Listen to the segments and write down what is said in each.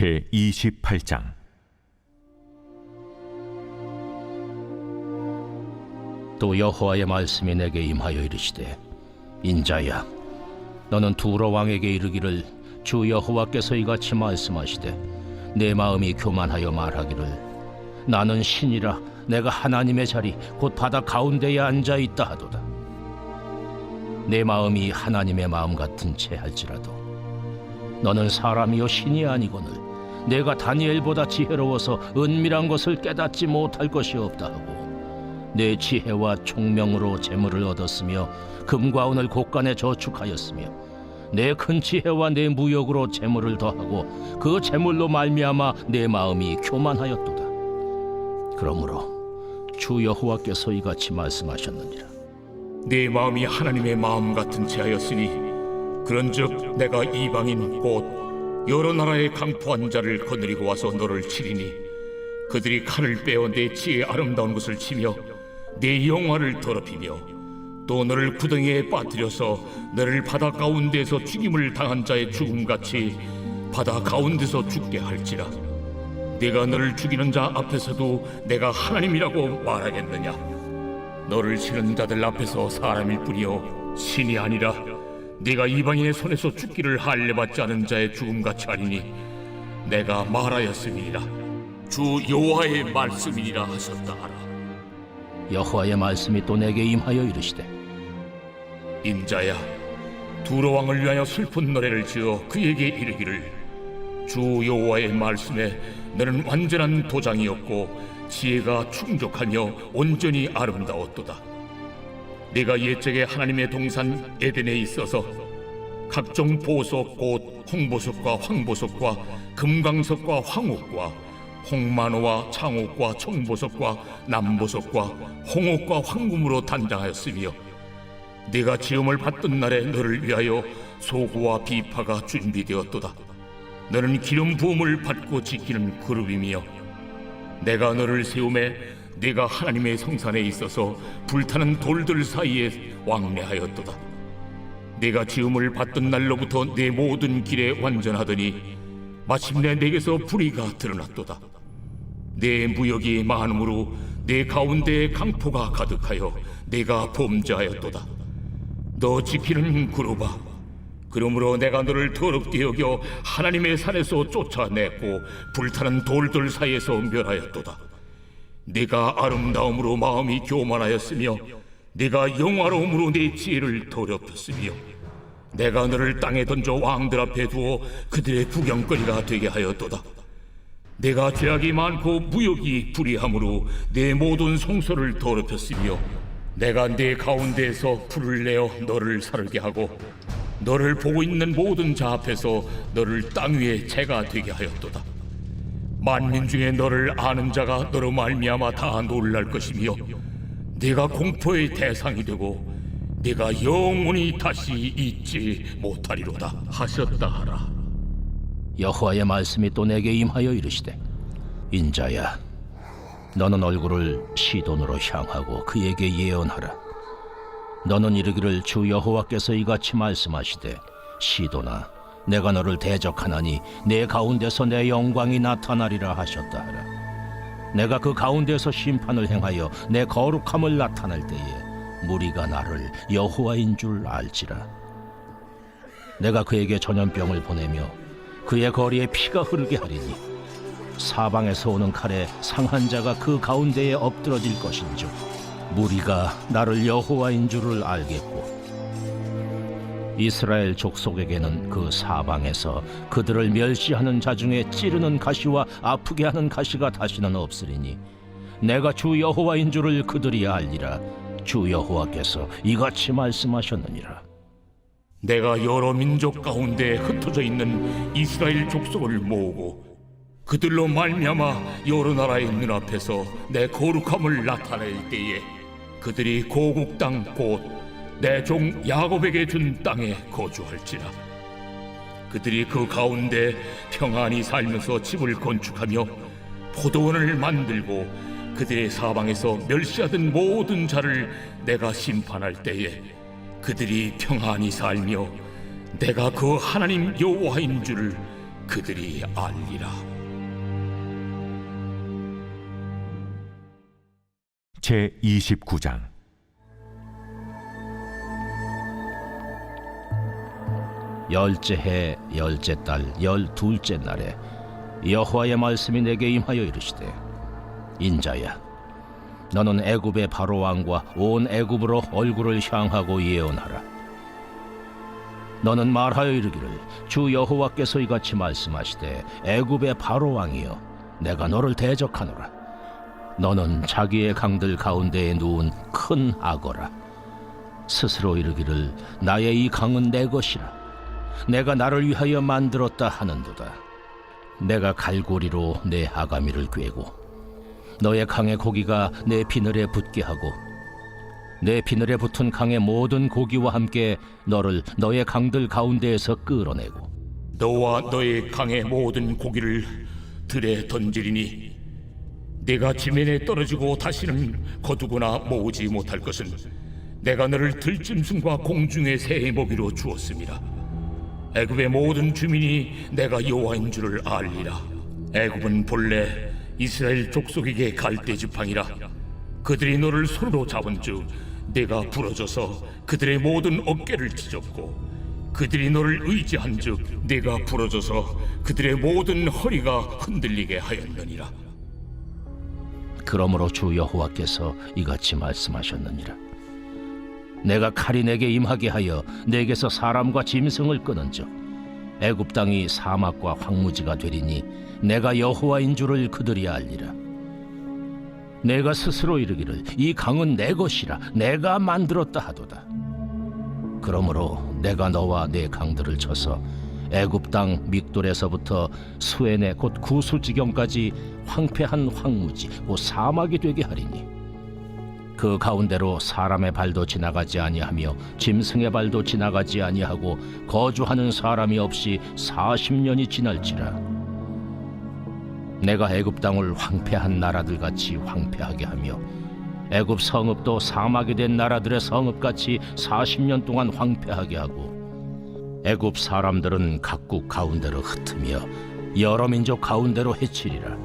제 28장. 또 여호와의 말씀이 내게 임하여 이르시되 인자야 너는 두로 왕에게 이르기를 주 여호와께서 이같이 말씀하시되 내 마음이 교만하여 말하기를 나는 신이라 내가 하나님의 자리 곧 바다 가운데에 앉아 있다 하도다. 내 마음이 하나님의 마음 같은 채 할지라도 너는 사람이요 신이 아니거늘 내가 다니엘보다 지혜로워서 은밀한 것을 깨닫지 못할 것이 없다 하고 내 지혜와 총명으로 재물을 얻었으며 금과 은을 곳간에 저축하였으며 내 큰 지혜와 내 무역으로 재물을 더하고 그 재물로 말미암아 내 마음이 교만하였도다. 그러므로 주 여호와께서 이같이 말씀하셨느니라. 내 마음이 하나님의 마음 같은 채하였으니 그런즉 내가 이방인 곧 여러 나라의 강포한 자를 거느리고 와서 너를 치리니 그들이 칼을 빼어 내 지혜의 아름다운 것을 치며 내 영화를 더럽히며 또 너를 구덩이에 빠뜨려서 너를 바다 가운데서 죽임을 당한 자의 죽음같이 바다 가운데서 죽게 할지라. 내가 너를 죽이는 자 앞에서도 내가 하나님이라고 말하겠느냐? 너를 치는 자들 앞에서 사람일 뿐이요 신이 아니라 네가 이방인의 손에서 죽기를 할례받지 않은 자의 죽음같이 하리니 내가 말하였음이니라 주 여호와의 말씀이니라 하셨다 하라 여호와의 말씀이 또 내게 임하여 이르시되 인자야 두로 왕을 위하여 슬픈 노래를 지어 그에게 이르기를 주 여호와의 말씀에 너는 완전한 도장이었고 지혜가 충족하며 온전히 아름다웠도다. 네가 옛적에 하나님의 동산 에덴에 있어서 각종 보석 곧 홍보석과 황보석과 금강석과 황옥과 홍만호와 창옥과 청보석과 남보석과 홍옥과 황금으로 단장하였으며 네가 지음을 받던 날에 너를 위하여 소고와 비파가 준비되었도다. 너는 기름 부음을 받고 지키는 그룹이며 내가 너를 세움에 네가 하나님의 성산에 있어서 불타는 돌들 사이에 왕래하였도다. 네가 지음을 받던 날로부터 내 모든 길에 완전하더니 마침내 내게서 불의가 드러났도다. 내 무역이 많으므로 내 가운데에 강포가 가득하여 내가 범죄하였도다. 너 지키는 그루바 그러므로 내가 너를 더럽게 여겨 하나님의 산에서 쫓아냈고 불타는 돌들 사이에서 멸하였도다 네가 아름다움으로 마음이 교만하였으며 네가 영화로움으로 내 지혜를 더럽혔으며 내가 너를 땅에 던져 왕들 앞에 두어 그들의 구경거리가 되게 하였도다 내가 죄악이 많고 무역이 불의함으로 내 모든 성소를 더럽혔으며 내가 내 가운데에서 불을 내어 너를 살게 하고 너를 보고 있는 모든 자 앞에서 너를 땅 위에 재가 되게 하였도다. 만민 중에 너를 아는 자가 너로 말미암아 다 놀랄 것이며 네가 공포의 대상이 되고 네가 영원히 다시 잊지 못하리로다 하셨다 하라. 여호와의 말씀이 또 내게 임하여 이르시되 인자야 너는 얼굴을 시돈으로 향하고 그에게 예언하라 너는 이르기를 주 여호와께서 이같이 말씀하시되 시돈아 내가 너를 대적하나니 내 가운데서 내 영광이 나타나리라 하셨다 하라. 내가 그 가운데서 심판을 행하여 내 거룩함을 나타낼 때에 무리가 나를 여호와인 줄 알지라. 내가 그에게 전염병을 보내며 그의 거리에 피가 흐르게 하리니 사방에서 오는 칼에 상한 자가 그 가운데에 엎드러질 것인즉 무리가 나를 여호와인 줄을 알겠고 이스라엘 족속에게는 그 사방에서 그들을 멸시하는 자 중에 찌르는 가시와 아프게 하는 가시가 다시는 없으리니 내가 주 여호와인 줄을 그들이 알리라. 주 여호와께서 이같이 말씀하셨느니라. 내가 여러 민족 가운데 흩어져 있는 이스라엘 족속을 모으고 그들로 말미암아 여러 나라의 눈앞에서 내 거룩함을 나타낼 때에 그들이 고국 땅곧 내 종 야곱에게 준 땅에 거주할지라 그들이 그 가운데 평안히 살면서 집을 건축하며 포도원을 만들고 그들의 사방에서 멸시하던 모든 자를 내가 심판할 때에 그들이 평안히 살며 내가 그 하나님 여호와인 줄을 그들이 알리라. 제 29장 열째 해 열째 달 열둘째 날에 여호와의 말씀이 내게 임하여 이르시되 인자야 너는 애굽의 바로 왕과 온 애굽으로 얼굴을 향하고 예언하라. 너는 말하여 이르기를 주 여호와께서 이같이 말씀하시되 애굽의 바로 왕이여 내가 너를 대적하노라. 너는 자기의 강들 가운데에 누운 큰 악어라. 스스로 이르기를 나의 이 강은 내 것이라 내가 나를 위하여 만들었다 하는도다. 내가 갈고리로 내 아가미를 꿰고 너의 강의 고기가 내 비늘에 붙게 하고 내 비늘에 붙은 강의 모든 고기와 함께 너를 너의 강들 가운데에서 끌어내고 너와 너의 강의 모든 고기를 들에 던지리니 내가 지면에 떨어지고 다시는 거두거나 모으지 못할 것은 내가 너를 들짐승과 공중의 새의 먹이로 주었습니다. 애굽의 모든 주민이 내가 여호와인 줄을 알리라. 애굽은 본래 이스라엘 족속에게 갈대 지팡이라. 그들이 너를 손으로 잡은즉 내가 부러져서 그들의 모든 어깨를 찢었고 그들이 너를 의지한즉 내가 부러져서 그들의 모든 허리가 흔들리게 하였느니라. 그러므로 주 여호와께서 이같이 말씀하셨느니라 내가 칼이 내게 임하게 하여 내게서 사람과 짐승을 끊은즉 애굽 땅이 사막과 황무지가 되리니 내가 여호와인 줄을 그들이 알리라. 내가 스스로 이르기를 이 강은 내 것이라 내가 만들었다 하도다. 그러므로 내가 너와 내 강들을 쳐서 애굽 땅 믹돌에서부터 수엔의 곧 구수 지경까지 황폐한 황무지 곧 사막이 되게 하리니 그 가운데로 사람의 발도 지나가지 아니하며 짐승의 발도 지나가지 아니하고 거주하는 사람이 없이 40년이 지날지라. 내가 애굽 땅을 황폐한 나라들 같이 황폐하게 하며 애굽 성읍도 사막이 된 나라들의 성읍 같이 40년 동안 황폐하게 하고 애굽 사람들은 각국 가운데로 흩으며 여러 민족 가운데로 해치리라.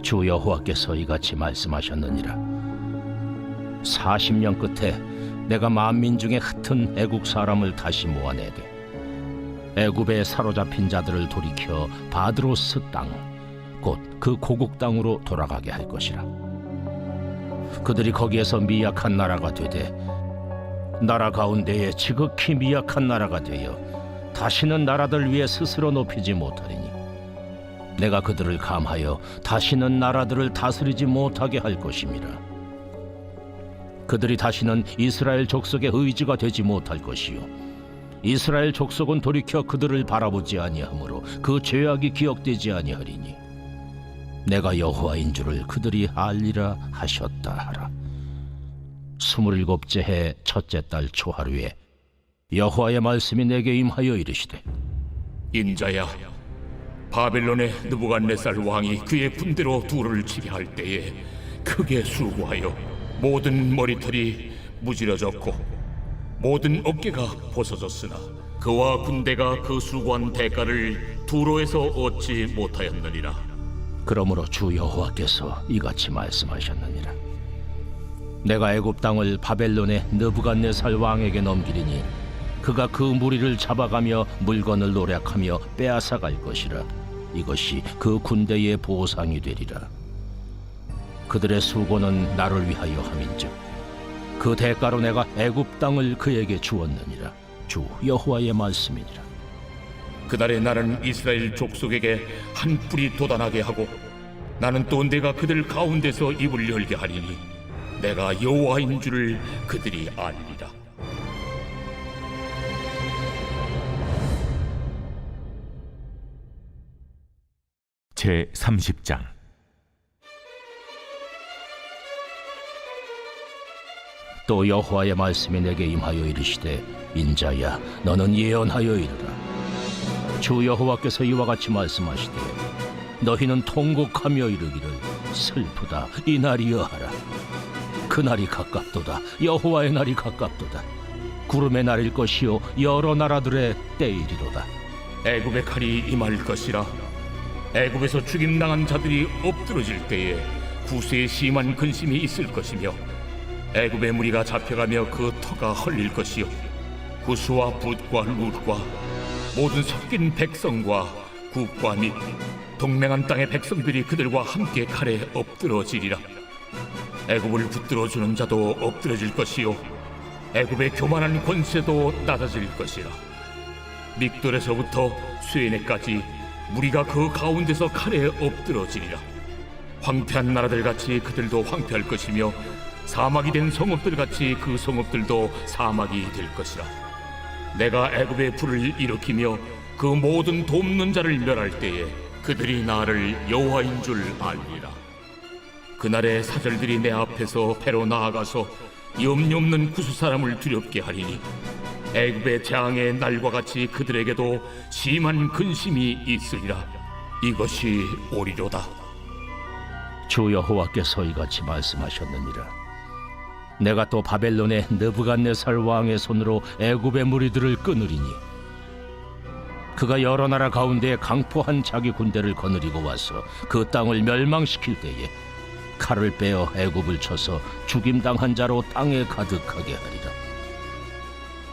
주 여호와께서 이같이 말씀하셨느니라 40년 끝에 내가 만민 중에 흩은 애국 사람을 다시 모아내되 애굽에 사로잡힌 자들을 돌이켜 바드로스 땅 곧 그 고국 땅으로 돌아가게 할 것이라. 그들이 거기에서 미약한 나라가 되되 나라 가운데에 지극히 미약한 나라가 되어 다시는 나라들 위에 스스로 높이지 못하리니 내가 그들을 감하여 다시는 나라들을 다스리지 못하게 할 것임이라 그들이 다시는 이스라엘 족속의 의지가 되지 못할 것이요. 이스라엘 족속은 돌이켜 그들을 바라보지 아니하므로 그 죄악이 기억되지 아니하리니 내가 여호와인 줄을 그들이 알리라 하셨다 하라. 스물일곱째 해 첫째 달 초하루에 여호와의 말씀이 내게 임하여 이르시되 인자야 바벨론의 느부갓네살 왕이 그의 군대로 두루를 치게 할 때에 크게 수고하여 모든 머리털이 무지러졌고 모든 어깨가 벗어졌으나 그와 군대가 그 수고한 대가를 두로에서 얻지 못하였느니라. 그러므로 주 여호와께서 이같이 말씀하셨느니라. 내가 애굽 땅을 바벨론의 느부갓네살 왕에게 넘기리니 그가 그 무리를 잡아가며 물건을 노략하며 빼앗아 갈 것이라. 이것이 그 군대의 보상이 되리라 그들의 수고는 나를 위하여 함인즉 그 대가로 내가 애굽 땅을 그에게 주었느니라. 주 여호와의 말씀이니라. 그날에 나는 이스라엘 족속에게 한 뿔이 돋아나게 하고 나는 또 내가 그들 가운데서 입을 열게 하리니 내가 여호와인 줄을 그들이 알리라. 제 30장 또 여호와의 말씀이 내게 임하여 이르시되 인자야 너는 예언하여 이르라. 주 여호와께서 이와 같이 말씀하시되 너희는 통곡하며 이르기를 슬프다. 이 날이여 하라. 그 날이 가깝도다. 여호와의 날이 가깝도다. 구름의 날일 것이요 여러 나라들의 때이리로다. 애굽의 칼이 임할 것이라. 애굽에서 죽임당한 자들이 엎드러질 때에 구세에 심한 근심이 있을 것이며 애굽의 무리가 잡혀가며 그 터가 헐릴 것이요. 구스와 붓과 룻과 모든 섞인 백성과 국과 및 동맹한 땅의 백성들이 그들과 함께 칼에 엎드러지리라. 애굽을 붙들어 주는 자도 엎드러질 것이요. 애굽의 교만한 권세도 낮아질 것이라. 믹돌에서부터 수에네까지 무리가 그 가운데서 칼에 엎드러지리라. 황폐한 나라들 같이 그들도 황폐할 것이며 사막이 된 성읍들 같이 그 성읍들도 사막이 될 것이라. 내가 애굽의 불을 일으키며 그 모든 돕는 자를 멸할 때에 그들이 나를 여호와인 줄 알리라. 그날의 사절들이 내 앞에서 배로 나아가서 염려 없는 구수 사람을 두렵게 하리니 애굽의 재앙의 날과 같이 그들에게도 심한 근심이 있으리라. 이것이 오리로다. 주 여호와께서 이같이 말씀하셨느니라 내가 또 바벨론의 느부갓네살 왕의 손으로 애굽의 무리들을 끊으리니 그가 여러 나라 가운데 강포한 자기 군대를 거느리고 와서 그 땅을 멸망시킬 때에 칼을 빼어 애굽을 쳐서 죽임당한 자로 땅에 가득하게 하리라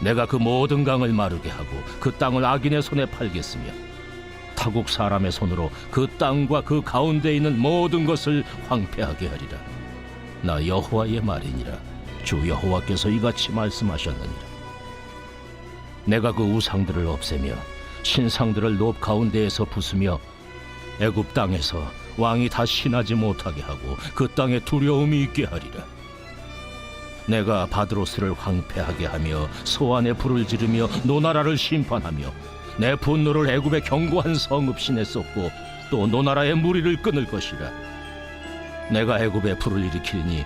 내가 그 모든 강을 마르게 하고 그 땅을 악인의 손에 팔겠으며 타국 사람의 손으로 그 땅과 그 가운데 있는 모든 것을 황폐하게 하리라. 나 여호와의 말이니라. 주 여호와께서 이같이 말씀하셨느니라. 내가 그 우상들을 없애며 신상들을 높 가운데에서 부수며 애굽 땅에서 왕이 다시 나지 못하게 하고 그 땅에 두려움이 있게 하리라. 내가 바드로스를 황폐하게 하며 소안에 불을 지르며 노나라를 심판하며 내 분노를 애굽의 견고한 성읍 신에 쏟고 또 노나라의 무리를 끊을 것이라 내가 애굽에 불을 일으키니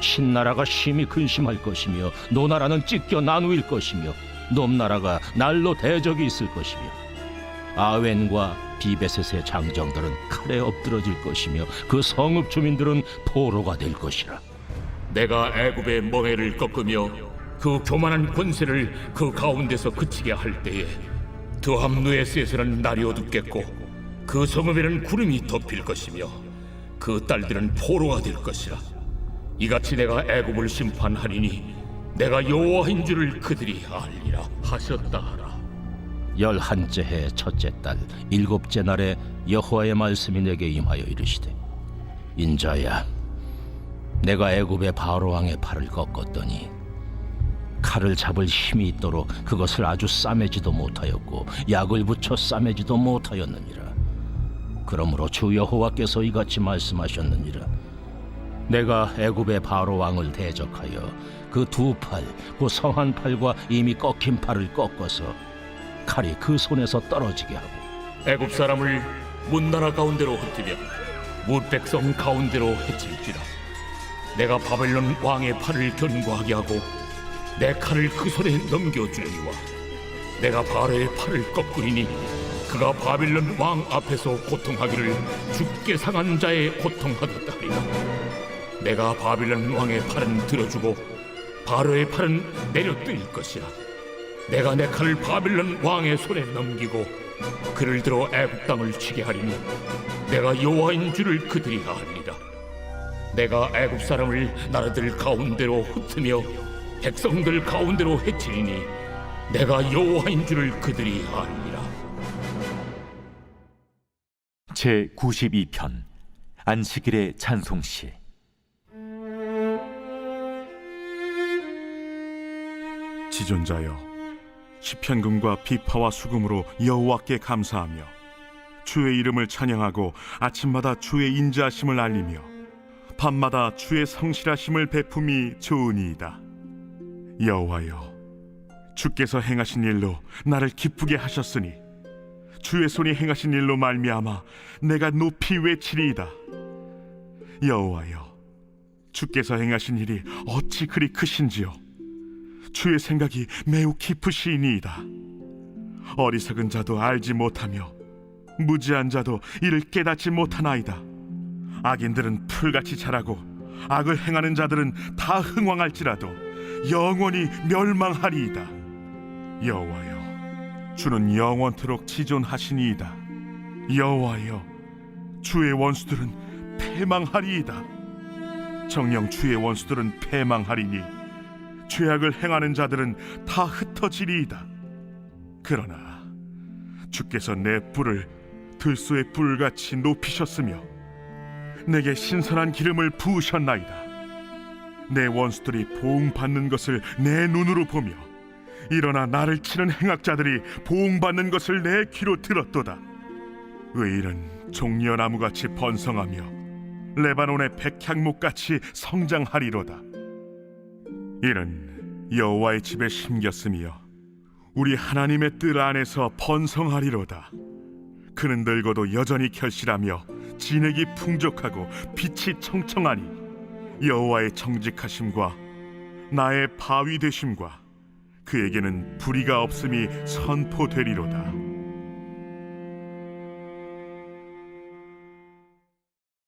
신나라가 심히 근심할 것이며 노나라는 찢겨 나누일 것이며 놈나라가 날로 대적이 있을 것이며 아웬과 비베셋의 장정들은 칼에 엎드러질 것이며 그 성읍 주민들은 포로가 될 것이라. 내가 애굽의 멍에를 꺾으며 그 교만한 권세를 그 가운데서 그치게 할 때에 드함누의 셋에는 날이 어둡겠고 그 성읍에는 구름이 덮일 것이며 그 딸들은 포로가 될 것이라 이같이 내가 애굽을 심판하리니 내가 여호와인 줄을 그들이 알리라 하셨다 하라. 열한째 해 첫째 달 일곱째 날에 여호와의 말씀이 내게 임하여 이르시되 인자야 내가 애굽의 바로 왕의 팔을 꺾었더니 칼을 잡을 힘이 있도록 그것을 아주 싸매지도 못하였고 약을 붙여 싸매지도 못하였느니라. 그러므로 주 여호와께서 이같이 말씀하셨느니라 내가 애굽의 바로 왕을 대적하여 그 두 팔, 그 성한 팔과 이미 꺾인 팔을 꺾어서 칼이 그 손에서 떨어지게 하고 애굽 사람을 문나라 가운데로 흩으며 무백성 가운데로 해칠지라. 내가 바벨론 왕의 팔을 견고하게 하고 내 칼을 그 손에 넘겨주리와 내가 바로의 팔을 꺾으리니 그가 바빌론 왕 앞에서 고통하기를 죽게 상한 자의 고통하듯 하리라 내가 바빌론 왕의 팔은 들어주고 바로의 팔은 내려뜨릴 것이라. 내가 내 칼을 바빌론 왕의 손에 넘기고 그를 들어 애굽 땅을 치게 하리니 내가 여호와인 줄을 그들이 아리라 내가 애굽 사람을 나라들 가운데로 흩으며 백성들 가운데로 해치리니 내가 여호와인 줄을 그들이 아리라 제 92편 안식일의 찬송시 지존자여 시편금과 비파와 수금으로 여호와께 감사하며 주의 이름을 찬양하고 아침마다 주의 인자하심을 알리며 밤마다 주의 성실하심을 베품이 좋으니이다. 여호와여 주께서 행하신 일로 나를 기쁘게 하셨으니 주의 손이 행하신 일로 말미암아 내가 높이 외치리이다. 여호와여 주께서 행하신 일이 어찌 그리 크신지요 주의 생각이 매우 깊으시니이다. 어리석은 자도 알지 못하며 무지한 자도 이를 깨닫지 못하나이다. 악인들은 풀같이 자라고 악을 행하는 자들은 다 흥왕할지라도 영원히 멸망하리이다. 여호와여, 주는 영원토록 지존하시니이다. 여호와여, 주의 원수들은 패망하리이다. 정령 주의 원수들은 패망하리니 죄악을 행하는 자들은 다 흩어지리이다. 그러나 주께서 내 뿔을 들소의 뿔같이 높이셨으며 내게 신선한 기름을 부으셨나이다. 내 원수들이 보응받는 것을 내 눈으로 보며 일어나 나를 치는 행악자들이 보응받는 것을 내 귀로 들었도다. 의인은 종려나무같이 번성하며 레바논의 백향목같이 성장하리로다. 이는 여호와의 집에 심겼으며 우리 하나님의 뜰 안에서 번성하리로다. 그는 늙어도 여전히 결실하며 진액이 풍족하고 빛이 청청하니 여호와의 정직하심과 나의 바위 되심과 그에게는 불의가 없음이 선포되리로다.